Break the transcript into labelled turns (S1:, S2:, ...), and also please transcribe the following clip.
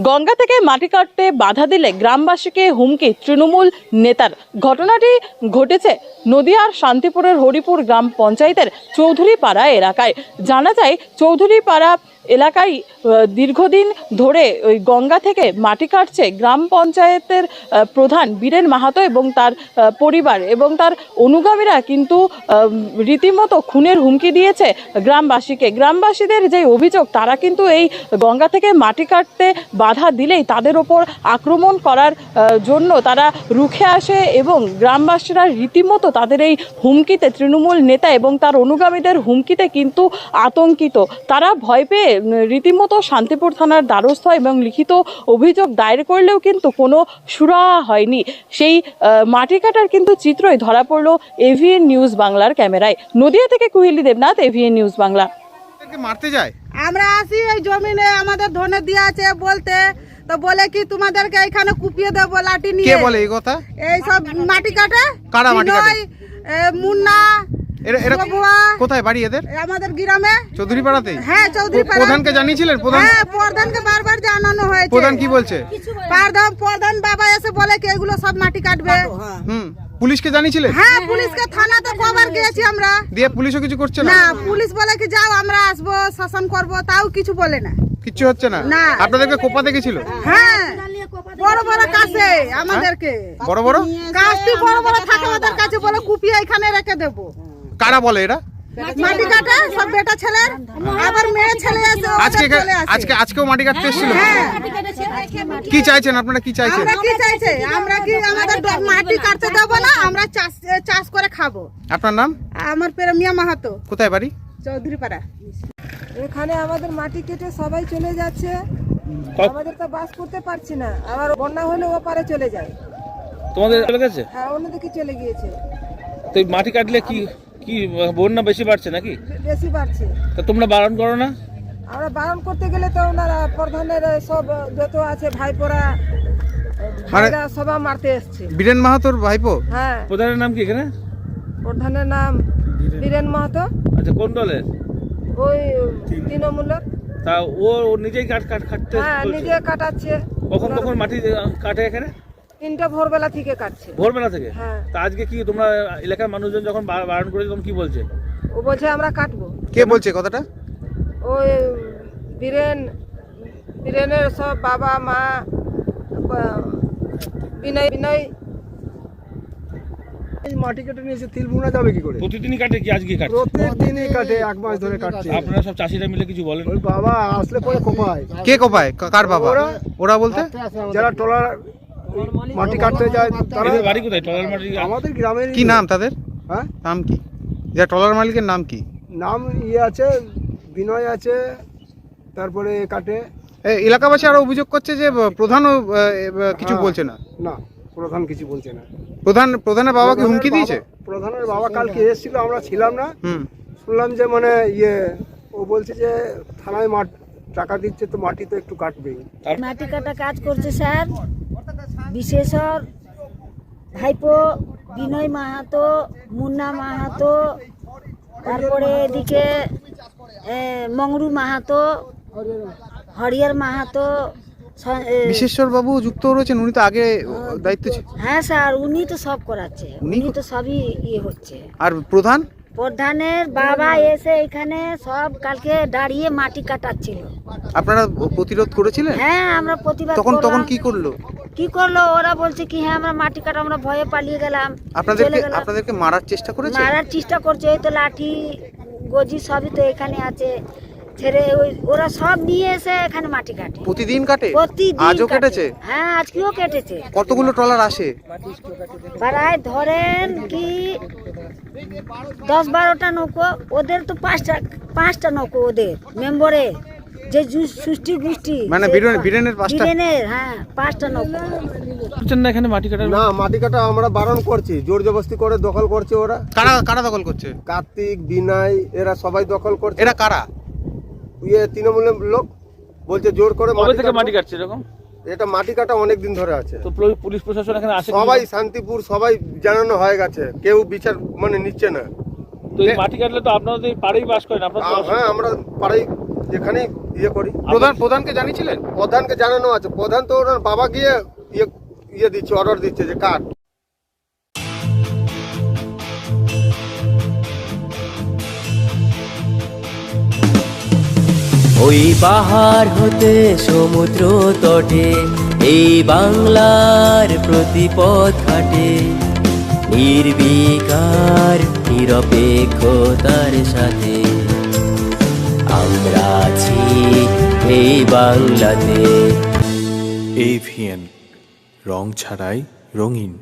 S1: গঙ্গা থেকে মাটি কাটতে বাধা দিলে গ্রামবাসীকে হুমকি তৃণমূল নেতার। ঘটনাটি ঘটেছে নদিয়ার শান্তিপুরের হরিপুর গ্রাম পঞ্চায়েতের চৌধুরীপাড়া এলাকায়। জানা যায়, চৌধুরীপাড়া এলাকায় দীর্ঘদিন ধরে ওই গঙ্গা থেকে মাটি কাটছে গ্রাম পঞ্চায়েতের প্রধান বীরেন মাহাতো এবং তার পরিবার এবং তার অনুগামীরা কিন্তু রীতিমতো খুনের হুমকি দিয়েছে গ্রামবাসীকে। গ্রামবাসীদের যে অভিযোগ, তারা কিন্তু এই গঙ্গা থেকে মাটি কাটতে বাধা দিলেই তাদের ওপর আক্রমণ করার জন্য তারা রুখে আসে এবং গ্রামবাসীরা রীতিমতো তাদের এই হুমকিতে তৃণমূল নেতা এবং তার অনুগামীদের হুমকিতে কিন্তু আতঙ্কিত। তারা ভয় পেয়ে রীতিমতো শান্তিপুর থানার দ্বারস্থ এবং লিখিত অভিযোগ দায়ের করলেও কিন্তু কোনো সুরা হয়নি। সেই মাটি কাটার কিন্তু চিত্রই ধরা পড়ল এভিএন নিউজ বাংলার ক্যামেরায়। নদিয়া থেকে কুহিলি দেবনাথ এভিএন নিউজ বাংলা।
S2: মারতে যায়?
S3: আমরা আসি এই জমিনে আমাদের ধনে দিয়ে আছে বলতে। তো বলে কি তোমাদেরকে এখানে কুপিয়ে দেবো লাঠি
S2: কে
S3: নিয়ে?
S2: বলে এই কথা?
S3: এই সব মাটি কাটে?
S2: কারা মাটি কাটে?
S3: মুন্না
S2: এরা এরা কোথায় বাড়ি এদের?
S3: আমাদের গ্রামে।
S2: চৌধুরী পাড়াতেই
S3: হ্যাঁ চৌধুরী পাড়া।
S2: প্রধানকে জানিয়েছিলেন? প্রধান
S3: হ্যাঁ প্রধানকে বারবার জানানো হয়েছে।
S2: প্রধান কি বলছে?
S3: প্রধান প্রধান বাবা এসে বলে কি এগুলো সব মাটি কাটবে?
S2: হুম পুলিশকে জানিয়েছিলেন?
S3: হ্যাঁ পুলিশকে থানাতে কবার গিয়েছি আমরা।
S2: দিয়ে পুলিশও কিছু করছে না?
S3: না পুলিশ বলে কি যাও আমরা আসব শাসন করব তাও কিছু বলে না।
S2: কিচ্ছু হচ্ছে না?
S3: না।
S2: আপনাদেরকে কোপাতে গেছিল
S3: হ্যাঁ বড় বড় কাছে আমাদেরকে।
S2: বড় বড়?
S3: কাজটি বড় বড় থাকে ওদের কাছে বলে কুপিয়ে এখানে রেখে দেবো।
S2: কারা বলে এরা?
S3: মাটি কাটে সব বেটা ছেলের? আবার মেয়ে ছেলে
S2: আজকে আজকে আজকেও মাটি কাটতে এসেছিল?
S3: হ্যাঁ
S2: কি চাইছেন আপনারা? কি চাইছেন?
S3: আমরা কি চাইছে? আমরা কি আমাদের মাটি কাটতে দেবো না? আমরা চাষ চাষ করে খাব।
S2: আপনার নাম?
S3: আমার প্রেমিয়া মাহাতো।
S2: কোথায় বাড়ি?
S3: চৌধুরী পাড়া
S4: এখানে আমাদের মাটি কেটে সবাই চলে যাচ্ছে। আমাদের তো বাস করতে পারছি না। আবার বন্যা হলে ওপারে চলে যায়।
S5: তোমাদের চলে গেছে?
S4: হ্যাঁ অন্যদিকে চলে গিয়েছে।
S5: তো মাটি কাটলে কি কি বন্যা বেশি বাড়ছে নাকি?
S4: বেশি বাড়ছে।
S5: তা তোমরা বারণ করো না?
S4: আমরা বারণ করতে গেলে তো ওনারা প্রধানের সব যত আছে ভাইপোরা ভাইরা সবাই মারতে এসছে।
S2: বীরেন মাহাতোর ভাইপো?
S4: হ্যাঁ।
S5: প্রধানের নাম কি এখানে?
S4: প্রধানের নাম বীরেন। মাহাতো।
S5: আচ্ছা কোন দলের?
S4: ওই তৃণমূলের।
S5: তা ও ও নিজেই কাট কাট কাটতে
S4: হ্যাঁ নিজে কাটাচ্ছে।
S5: কখন কখন মাটি কাটে এখানে?
S4: তিনটা ভোরবেলা থেকে কাটছে।
S5: ভোরবেলা থেকে?
S4: হ্যাঁ।
S5: তা আজকে কি তোমরা এলাকার মানুষজন যখন বা- বারণ করেছে তখন কি বলছে?
S4: ও বলছে আমরা কাটবো।
S2: কে বলছে কথাটা?
S4: ওই বীরেন বীরেনের সব বাবা মা বা- বিনয় বিনয়।
S6: এই মাটি কেটে নিয়ে এসে তিল বোনা যাবে কি করে?
S5: প্রতিদিনই কাটে কি আজকে কাটে
S6: প্রত্যেক দিনই কাটে এক মাস ধরে কাটছে।
S5: আপনারা সব চাষিরা মিলে কিছু বলেন?
S6: ওই বাবা আসলে পরে কোপায়
S2: কে কোপায় কা- কার বাবা?
S6: ওরা-
S2: ওরা বলতে?
S6: যারা টলার মাটি কাটতে যায় তারা
S5: বাড়ি কোথায়? টলার মাটি
S6: আমাদের গ্রামের
S2: কি নাম তাদের?
S6: হ্যাঁ?
S2: নাম কি? যা ট্রলার মালিকের নাম কি?
S6: নাম ইয়ে আছে বিনয় আছে তারপরে কাটে।
S2: এলাকাবাসী আরও অভিযোগ করছে যে প্রধানও ব- কিছু
S6: হ্যাঁ।
S2: বলছে না?
S6: না প্রধান কিছু বলছে না।
S2: প্রধান প্রধানের বাবাকে
S6: প্রধানের
S2: হুমকি দিয়েছে?
S6: প্রধানের বাবা কালকে এসেছিল আমরা ছিলাম না।
S2: হুম।
S6: শুনলাম যে মানে ইয়ে ও বলছে যে থানায় মাঠ টাকা দিচ্ছে তো মাটি তো একটু কাটবেই।
S7: মাটি কাটা কাজ করছে স্যার। বিশেষর ভাইপো বিনয় মাহাতো মুন্না মাহাতো তারপরে এদিকে মংরু মাহাতো হরিয়ার মাহাতো
S2: বিশেশ্বর বাবু যুক্ত রয়েছেন উনি তো আগে দায়িত্ব ছিল
S7: হ্যাঁ স্যার উনি তো সব করাচ্ছে।
S2: উনি
S7: তো সবই ইয়ে হচ্ছে।
S2: আর প্রধান?
S7: প্রধানের বাবা এসে এখানে সব কালকে দাঁড়িয়ে মাটি কাটাচ্ছিল।
S2: আপনারা প্রতিরোধ করেছিলেন?
S7: হ্যাঁ আমরা প্রতিবাদ
S2: তখন তখন কি করল?
S7: কি করল? ওরা বলছে কি হ্যাঁ আমরা মাটি কাটা আমরা ভয়ে পালিয়ে গেলাম।
S2: আপনাদেরকে আপনাদেরকে মারার চেষ্টা করেছে?
S7: মারার চেষ্টা করছে ওই তো লাঠি গজি সবই তো এখানে আছে। ছেড়ে ওই ওরা সব নিয়ে এসে এখানে মাটি কাটে।
S2: প্রতিদিন কাটে?
S7: প্রতিদিন
S2: আজও কেটেছে?
S7: হ্যাঁ আজকেও কেটেছে।
S2: কতগুলো ট্রলার আসে?
S7: প্রায় ধরেন কি দশ বারোটা নৌকো ওদের তো পাঁচটা পাঁচটা নৌকো ওদের মেম্বরে। যে সুষ্টি গোষ্ঠী
S2: মানে
S7: সেই
S2: বীরেন- পাঁচটা?
S7: বীরেনের, হ্যাঁ পাঁচটা নৌকো
S5: বুঝছেন না এখানে মাটি কাটার
S6: না মাটি কাটা আমরা বারণ করছি জোর জবরদস্তি করে দখল করছে ওরা।
S2: কারা কারা দখল করছে?
S6: কার্তিক বিনয় এরা সবাই দখল করছে।
S2: এরা কারা?
S6: ইয়ে তৃণমূলের লোক বলছে জোর করে
S5: কবে
S6: মাটি
S5: থেকে মাটি কাটছে এরকম?
S6: এটা মাটি কাটা অনেক দিন ধরে আছে।
S5: তো পুলিশ প্রশাসন এখানে আসে
S6: সবাই শান্তিপুর সবাই জানানো হয়ে গেছে। কেউ বিচার মানে নিচ্ছে না।
S5: তো এই মাটি কাটলে তো আপনারা তো এই পাড়েই বাস করেন আপনারা
S6: হ্যাঁ আমরা পাড়াই
S8: যেখানে ইয়ে করি।
S2: প্রধান প্রধানকে জানিয়েছিলেন?
S8: প্রধানকে জানানো আছে। প্রধান তো ওনার বাবা গিয়ে ইয়ে ইয়ে দিচ্ছে অর্ডার দিচ্ছে যে কাট।
S9: ওই পাহাড় হতে সমুদ্র তটে এই বাংলার প্রতিপদ ঘাটে। নির্বিকার নিরপেক্ষতার সাথে। আমরা আছি এই বাংলাতে
S10: এভিএন রং ছাড়াই রঙিন।